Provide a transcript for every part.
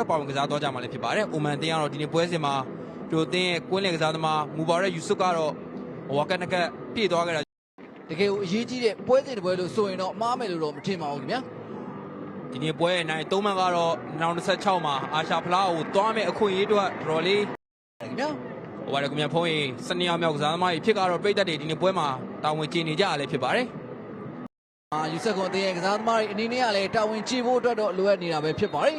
တွက်ပါဝင်ကစားသွားကြမှာလည်းဖြစ်ပါတယ်အိုမန်တင်းကတော့ဒီနေ့ပွဲစဉ်မှာသူတို့တင်းရဲ့ကွင်းလင်ကစားသမားမူဘာရက်ယူဆုကတော့ဝါကနကပြည့်သွားခဲ့တာတကယ်ကိုအရေးကြီးတဲ့ပွဲစဉ်တစ်ပွဲလို့ဆိုရင်တော့မှားမယ်လို့တော့မထင်ပါဘူးခင်ဗျာဒီနေ့ပွဲရဲ့နိုင်သုံးမှန်ကတော့2026မှာအာရှဖလားကိုသွားမယ်အခွင့်အရေးအတွက်တော်တော်လေးခင်ဗျာဟိုပါတယ်ကွန်မြတ်ဖုံးရင်စနေအောင်မြောက်ကစားသမားကြီးဖြစ်ကတော့ပြည်သက်တွေဒီနေ့ပွဲမှာတာဝန်ကျနေကြရလဲဖြစ်ပါတယ်အာယူဆက်ကွန်အသင်းရဲ့ကစားသမားတွေအနေနဲ့ကလည်းတာဝန်ချဖို့အတွက်တော့လိုအပ်နေတာပဲဖြစ်ပါတယ်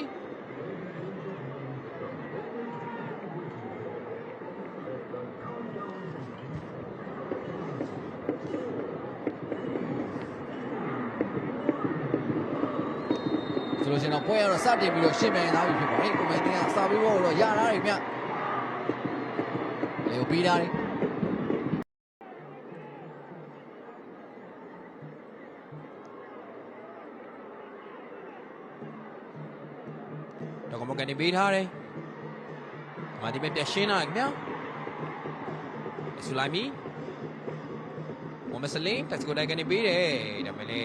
ဆိုလို့ရှိရင်တော့ပွဲရတော့စတင်ပြီးတော့ရှင်းပြန်လာပြီဖြစ်ပါတယ်ကိုမန်တင်ကစာပေးဖို့တော့ရလာတယ်မြလေကိုပြီးတာတယ်တော့ကမကနေပေးထားတယ်ဒီမှာဒီမဲ့ပြရှင်းလာခင်ဗျာဆူလိုက်မီဝမစလင်းတက်စကိုတိုင်ကနေပေးတယ်ဒါမဲ့လေ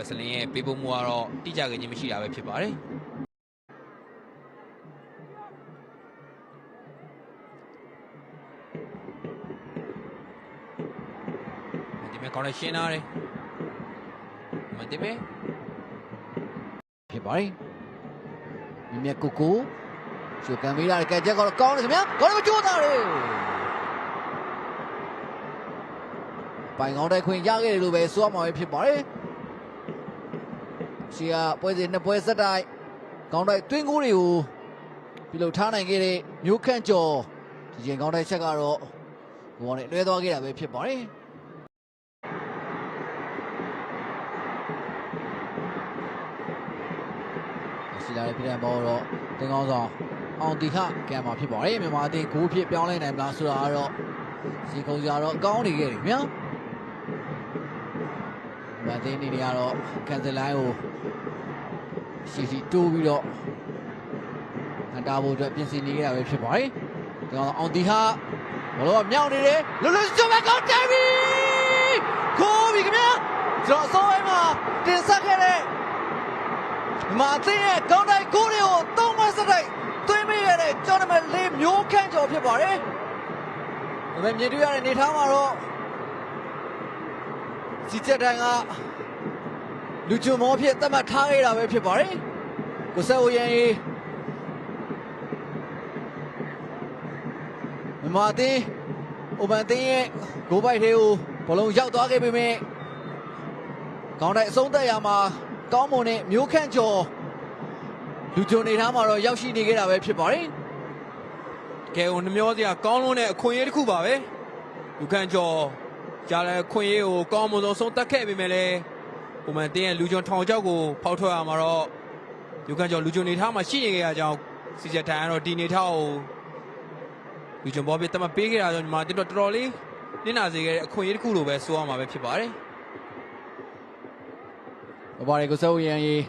ဝမစလင်းရဲ့ပေးဖို့မှုကတော့တိကျခြင်းမရှိတာပဲဖြစ်ပါတယ်ဒီမဲ့ကောင်းတဲ့ရှင်းလာတယ်မဒီမဲ့ဖြစ်ပါတယ်မြင်မြတ်ကိုကိုရှုကန်မေးလာတဲ့ကဲချက်ကတော့ကောင်းတယ်ခင်ဗျာကောင်းတယ်မကြိုးသားတယ်ပိုင်ကောင်းတဲ့ခွင့်ရခဲ့တယ်လို့ပဲဆိုရမှာပဲဖြစ်ပါတယ် ရှီကပွဲစဉ်နှစ်ပွဲဆက်တိုက်ကောင်းတဲ့တွင်းကိုတွေကိုပြုလုပ်ထားနိုင်ခဲ့တဲ့မျိုးခန့်ကျော်ဒီချိန်ကောင်းတဲ့ချက်ကတော့ဘောနဲ့လွဲသွားခဲ့တာပဲဖြစ်ပါတယ်စီလာတဲ့ပြည်ထောင်ဘောတော့တင်ကောင်းဆောင်အောင်တီခကံမှာဖြစ်ပါတယ်မြန်မာအသင်းဂိုးဖြစ်ပြောင်းလဲနိုင်မလားဆိုတာကတော့စီကုံစရာတော့ကောင်းနေခဲ့တယ်ဗျာ မြန်မာအသင်းအနေနဲ့ကတော့ကန်စလိုင်းကိုစီစီတိုးပြီးတော့ဟန်တာဖို့အတွက်ပြင်ဆင်နေကြတာပဲဖြစ်ပါတယ်တင်ကောင်းဆောင်အောင်တီခဘောလုံးကမြောက်နေတယ်လွတ်လွတ်ကျွတ်မဲ့ကောင်းတယ်ပြီကိုပြီခင်ဗျာကျွန်တော်အစိုးရမှာတင်ဆက်ခဲ့တဲ့မာသင်းရဲ့ကောင်းတိုက်ကိုတွေကိုသုံးမစတိုက်သွင်းမိရတဲ့ကျော်နမလေးမျိုးခန့်ကျော်ဖြစ်ပါတယ်။ဒါပေမဲ့မြေတွေ့ရတဲ့နေထားမှာတော့ စီချက်တိုင်ကလူချုံမောဖြစ်သတ်မှတ်ထားခဲ့တာပဲဖြစ်ပါတယ်။ကိုဆက်ဦးရန်ကြီးမမာသင်းအိုမန်သင်းရဲ့ဂိုးပိုက်တွေကိုဘလုံးရောက်သွားခဲ့ပေမဲ့ကောင်းတဲ့အဆုံးသက်ရမှာကောင်းမွန်တဲ့မျိုးခန့်ကျော်လူကြုံနေထားမှာတော့ရောက်ရှိနေခဲ့တာပဲဖြစ်ပါတယ်ကဲဟိုနှမျောစရာကောင်းလုံးတဲ့အခွင့်အရေးတစ်ခုပါပဲလူခန့်ကျော် ကြားလဲခွင့်ရေးကိုကောင်းမွန်ဆုံးဆုံးတက်ခဲ့ပေမဲ့လည်းဟိုမှတင်းရဲ့လူကျွန်ထောင်ချောက်ကိုဖောက်ထွက်ရမှာတော့လူခန့်ကျော်လူကျွန်နေထားမှာရှိနေကြတဲ့အကြောင်းစီချက်ထိုင်ကတော့ဒီနေထားကိုလူကျွန်ဘောပြတ်တမပေးခဲ့တာကြောင့်ညီမတင်တော့တော်တော်လေးနင့်နာစေခဲ့တဲ့အခွင့်အရေးတစ်ခုလိုပဲဆိုရမှာပဲဖြစ်ပါတယ်။ဘာပါလဲကိုစောရန်ကြီး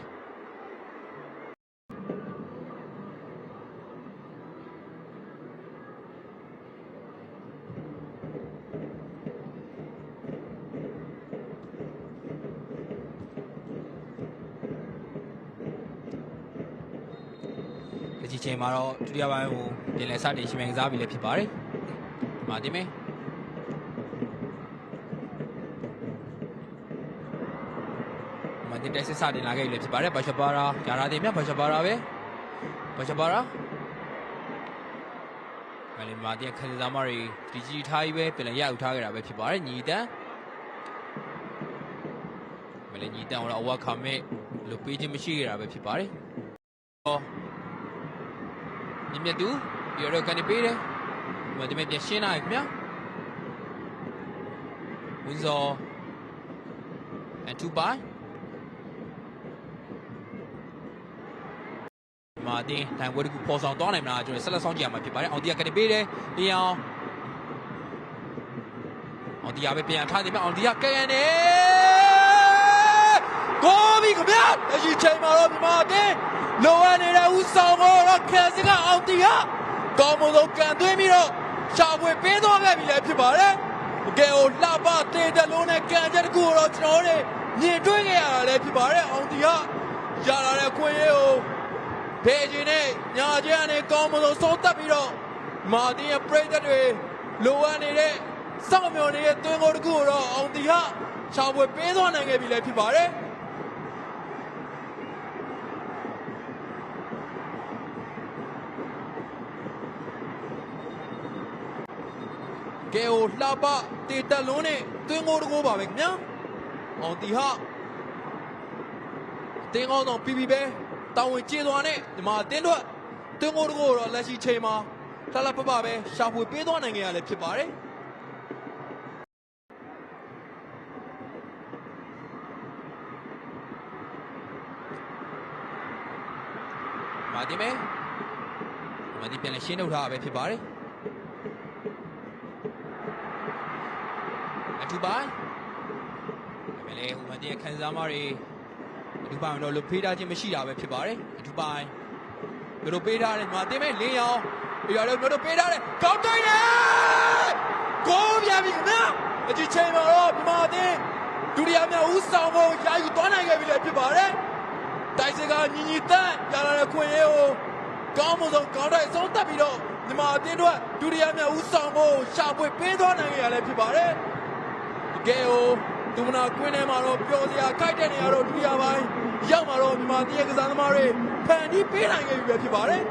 ဒီချိန်ချိန်မှာတော့ဒုတိယပိုင်းကိုပြင်လည်စတင်ရှင်မြန်ကစားပြီလည်းဖြစ်ပါတယ်ဒီမှာတင်မယ်မန်တင်တက်စစ်စတင်လာခဲ့ပြီလည်းဖြစ်ပါတယ်ဘာရှပါရာဂျာရာတင်မြဘာရှပါရာပဲဘာရှပါရာမလီမာတင်ခန်းစားမတွေဒီကြီးထားပြီးပဲပြင်လည်ရယူထားခဲ့တာပဲဖြစ်ပါတယ်ညီတန်းမလီညီတန်းတော့အဝတ်ခမဲ့လို့ပေးခြင်းမရှိခဲ့တာပဲဖြစ်ပါတယ်ဟော မြင်မြတ်သူပြီးတော့ကနေပေးတယ်ဒီမှာဒီမဲ့ပြန်ရှင်းလာပြီခင်ဗျာဝင်းဇော် and two by မာတင်တိုင်ပွဲတစ်ခုပေါ်ဆောင်သွားနိုင်မလားကျွန်တော်ဆက်လက်ဆောင်ကြည့်ရမှာဖြစ်ပါတယ်အောင်တီးကကနေပေးတယ်လျောင်အောင်တီးကပဲပြန်ထားတယ်မြအောင်တီးကကဲရနေကိုဘီခင်ဗျာအရှိချိန်မှာတော့မြန်မာတင် လိုအပ်နေတဲ့ဦးဆောင်တော့ခံစကအောင်တီးကကောင်းမွန်ဆုံးကန်သွင်းပြီးတော့ရှာဖွေပေးသွားခဲ့ပြီလည်းဖြစ်ပါတယ်ကဲဟိုလှပတေတလုံးနဲ့ကန်ချက်တစ်ခုကိုတော့ကျွန်တော်တို့မြင်တွေ့ခဲ့ရတာလည်းဖြစ်ပါတယ်အောင်တီးကရလာတဲ့အခွင့်အရေးကိုဖေးခြင်းနဲ့ညာချင်းအနေကောင်းမလို့ဆုံးသက်ပြီးတော့မာတင်ရဲ့ပရိသတ်တွေလိုအပ်နေတဲ့စောင့်မျှော်နေတဲ့သွင်းကိုတစ်ခုကိုတော့အောင်တီဟာချောင်းပွဲပေးသွားနိုင်ခဲ့ပြီလည်းဖြစ်ပါတယ် ကဲဟိုလှပတေတက်လုံးနဲ့တွင်းကိုတကိုးပါပဲခင်ဗျာအောင်တီဟာတင်းကောင်းတော့ပြီးပြီပဲတောင်းဝင်ကျေးသွားနဲ့ဒီမှာတင်းတော့တွင်းကိုတကိုးတော့လက်ရှိချိန်မှာလှလှပပပဲရှာဖွေပေးသွားနိုင်ကြရလဲဖြစ်ပါတယ်မာဒီမဲမာဒီပြန်လဲရှင်းထုတ်ထားတာပဲဖြစ်ပါတယ် အထူးပိုင်းဒါပေမဲ့လည်းဟိုမတင်ခန်းစားမတွေအထူးပိုင်းတော့လုဖေးထားခြင်းမရှိတာပဲဖြစ်ပါတယ်အထူးပိုင်းတို့ပေးထားတယ်မှာတင်မဲ့လင်းရောင်ပြီးတော့လည်းတို့ပေးထားတယ်ကောက်တိုင်းတယ်ဂိုးပြန်ပြီခင်ဗျာအကြီးချိန်မှာတော့ဒီမှာတင်ဒုတိယမြောက်ဦးဆောင်ဖို့ယာယူသွားနိုင်ခဲ့ပြီလည်းဖြစ်ပါတယ်တိုက်စစ်ကညီညီတန်းရလာတဲ့ခွင့်ရေးကိုကောင်းမွန်ဆုံးကောင်းတဲ့အဆုံးတက်ပြီးတော့ဒီမှာအတင်းတို့ဒုတိယမြောက်ဦးဆောင်ဖို့ရှာဖွေပေးသွားနိုင်ခဲ့ရလည်းဖြစ်ပါတယ် တကယ်ကိုဒုမနာကွင်းထဲမှာတော့ပျော်စရာခိုက်တဲ့နေရာတော့ဒုတိယပိုင်းရောက်မှာတော့မြန်မာတရကစားသမားတွေဖန်တီးပေးနိုင်ခဲ့ပြီပဲဖြစ်ပါတယ်။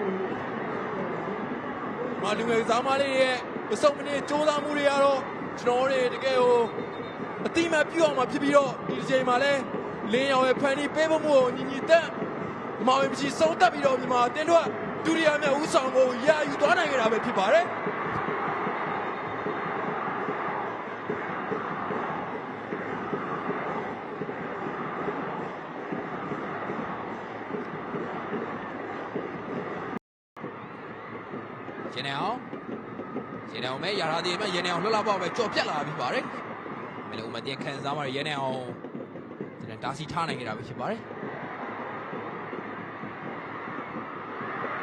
မာလူငယ်ကစားသမားလေးတွေရဲ့မစုံမနစ်စ조사မှုတွေကတော့ကျွန်တော်တို့တကယ်ကိုအတိမတ်ပြုအောင်မှာဖြစ်ပြီးတော့ဒီတစ်ချိန်မှာလဲလင်းရောင်ရဲ့ဖန်တီးပေးဖို့မှုကိုညီညီတက်ဒီမှာဝင်ပြီးဆုံးတက်ပြီးတော့မြန်မာတင်းတို့ဒုတိယမြောက်ဦးဆောင်ကိုရာယူသွားနိုင်ခဲ့တာပဲဖြစ်ပါတယ်။ ရေနေအောင်ရေနေအောင်မဲရာထားသေးမဲ့ရေနေအောင်လှလှပေါက်ပဲကြော်ပြက်လာပြီပါတယ်မလို့မတင်ခံစားမှာရေနေအောင်ကျွန်တော်တာစီထားနိုင်ကြတာပဲဖြစ်ပါတယ်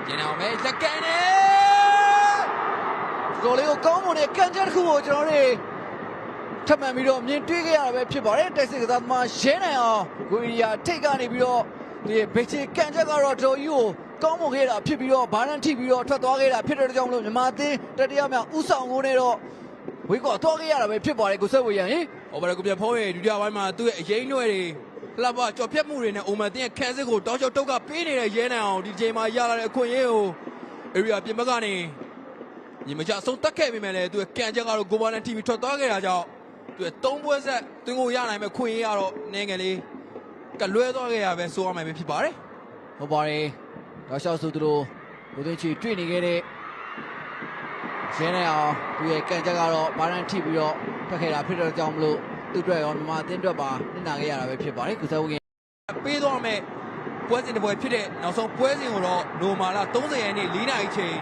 ရေနေအောင်မဲလက်ကန်နေတော်လေးကိုကောင်းမွန်တဲ့ကန်ချက်တစ်ခုကိုကျွန်တော်တို့ထပ်မံပြီးတော့မြင်တွေ့ခဲ့ရတာပဲဖြစ်ပါတယ်တိုက်စစ်ကစားသမားရဲနိုင်အောင်ဂိုရီယာထိတ်ကနေပြီးတော့ဒီဘေချီကန်ချက်ကတော့တော်ကြီးကို ကောင်းမွန်ခဲ့တာဖြစ်ပြီးတော့ဘာရန်ထိပြီးတော့ထွက်သွားခဲ့တာဖြစ်တဲ့ကြောင့်မလို့မြန်မာအသင်းတတိယမြောက်ဥဆောင်ကိုနဲ့တော့ဝေးကောသွားခဲ့ရတာပဲဖြစ်ပါတယ်ကိုဆက်ဝေရန်ဟင်ဟောပါရကူပြဖုံးရဲ့ဒုတိယပိုင်းမှာသူ့ရဲ့အရင်ရွယ်တွေလှပကြော်ပြက်မှုတွေနဲ့အိုမန်တင်ရဲ့ခန်းစစ်ကိုတောက်ချောက်တုတ်ကပေးနေတဲ့ရဲနေအောင်ဒီချိန်မှာရလာတဲ့အခွင့်အရေးကို area ပြင်ဘက်ကနေညီမချအဆုံးတက်ခဲ့ပြီမဲ့လေသူ့ရဲ့ကန်ချက်ကတော့ Goba နဲ့ TV ထွက်သွားခဲ့တာကြောင့်သူ့ရဲ့သုံးပွဲဆက်တွင်းကိုရနိုင်မဲ့ခွင့်ရေးကတော့နည်းငယ်လေးကလွဲသွားခဲ့ရပဲဆိုရမယ်ပဲဖြစ်ပါတယ်ဟုတ်ပါတယ် တော့ရှောက်စုသူတို့ကိုသိန်းချီတွေ့နေခဲ့တဲ့ရဲနိုင်အောင်သူရဲ့ကန်ချက်ကတော့ဘာရန်ထိပြီးတော့ထွက်ခဲ့တာဖြစ်တဲ့ကြောင့်မလို့သူ့အတွက်ရောမြန်မာအသင်းအတွက်ပါနစ်နာခဲ့ရတာပဲဖြစ်ပါတယ်ကိုဆက်ဝေရန်ပေးသွားမယ်ပွဲစဉ်တစ်ပွဲဖြစ်တဲ့နောက်ဆုံးပွဲစဉ်ကိုတော့နိုမာလာ30ရက်နေ့၄နာရီချိန်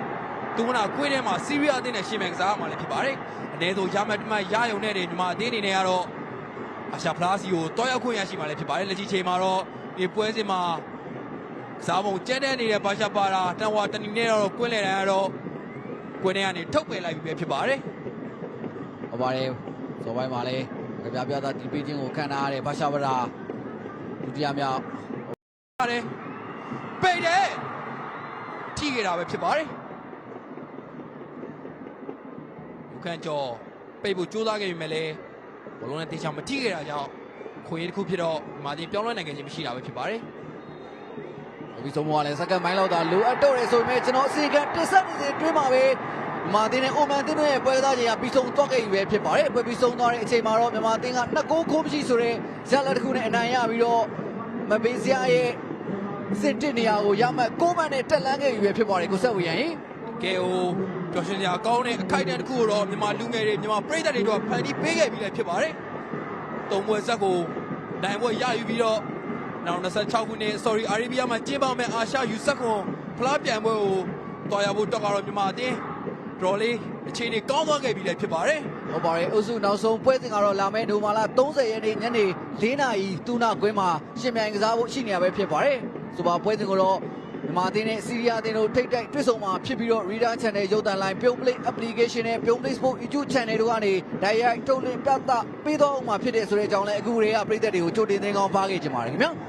သူမနာကွင်းထဲမှာစီးရီးယားအသင်းနဲ့ရှင်မယ်ကစားမှာလည်းဖြစ်ပါတယ်။အနေဆိုရမတ်တမရယုံနဲ့တွေဒီမှာအသင်းအနေနဲ့ကတော့အရှာဖလားစီကိုတွားရောက်ခွင့်ရရှိမှာလည်းဖြစ်ပါတယ်။လက်ရှိချိန်မှာတော့ဒီပွဲစဉ်မှာ ကစားပုံကျဲတဲ့နေတဲ့ဘာရှာပါတာတန်ဝါတနီနဲ့တော့ကွင်းလေတိုင်းကတော့ကွင်းထဲကနေထုတ်ပယ်လိုက်ပြီပဲဖြစ်ပါတယ်ဟုတ်ပါတယ်ဇော်ပိုင်းမှာလည်းကြပြပြသားဒီပေးချင်းကိုခံထားရတဲ့ဘာရှာဗရာဒုတိယမြောက်။ပါတယ်။ပိတ်တယ်။ထိခဲ့တာပဲဖြစ်ပါတယ်။လူခန့်ကျော်ပိတ်ဖို့ကြိုးစားခဲ့ပြီမဲ့လည်းဘလုံးနဲ့တေချာမထိခဲ့တာကြောင့်ခွင့်ရတစ်ခုဖြစ်တော့မာတင်ပြောင်းလဲနိုင်ခဲ့ခြင်းမရှိတာပဲဖြစ်ပါတယ် ဒီဆုံးမကလည်းစက္ကန့်ပိုင်းလောက်သာလိုအပ်တော့တယ်ဆိုပေမဲ့ကျွန်တော်အစီအကံတင်ဆက်နေစဉ်အတွင်းမှာပဲမြန်မာအသင်းနဲ့အိုမန်အသင်းတို့ရဲ့ပွဲစားချိန်ကပြီးဆုံးသွားခဲ့ပြီပဲဖြစ်ပါတယ်ပွဲပြီးဆုံးသွားတဲ့အချိန်မှာတော့မြန်မာအသင်းကနှစ်ဂိုးခိုးမရှိဆိုတဲ့ဇက်လက်တစ်ခုနဲ့အနိုင်ရပြီးတော့မပေးစရာရဲ့စစ်တစ်နေရာကိုရမှတ်ကိုမန်နဲ့တက်လန်းခဲ့ပြီပဲဖြစ်ပါတယ်ကိုဆက်ဝေရန်ဟင်။ကဲဟိုပျော်ရွှင်စရာကောင်းတဲ့အခိုက်အတန့်တစ်ခုကိုတော့မြန်မာလူငယ်တွေမြန်မာပြည်သက်တွေတော့ဖန်တီးပေးခဲ့ပြီးလည်းဖြစ်ပါတယ်။သုံးပွဲဆက်ကိုနိုင်ပွဲရယူပြီးတော့ နောက်26ခုနှစ် sorry အာရေဗီးယားမှာကျင်းပမယ့်အာရှယူဆက်ခွန်ဖလားပြိုင်ပွဲကိုတော်ရဖို့တော့ကတော့မြန်မာအသင်းဒေါ်လေးအခြေအနေကောင်းသွားခဲ့ပြီလည်းဖြစ်ပါတယ်။ဟုတ်ပါတယ်အုပ်စုနောက်ဆုံးပွဲစဉ်ကတော့လာမယ့်နိုမာလာ30ရက်နေ့ညနေ4နာရီတူနာကွင်းမှာရှင်မြိုင်ကစားဖို့ရှိနေရပဲဖြစ်ပါတယ်ဆိုပါပွဲစဉ်ကိုတော့မြန်မာအသင်းနဲ့စီးရီးယားအသင်းတို့ထိတ်တိုက်တွေ့ဆုံမှာဖြစ်ပြီးတော့ Reader Channel ရုပ်သံလိုင်းပြုံး Play Application နဲ့ပြုံး Play Sport YouTube Channel တို့ကနေ Direct ထုတ်လွှင့်ပြသပေးတော့မှာဖြစ်တဲ့ဆိုတဲ့အကြောင်းလဲအခုတွေကပြည်သက်တွေကိုကြိုတင်သင်ကောင်းပါခဲ့ကြပါတယ်ခင်ဗျာ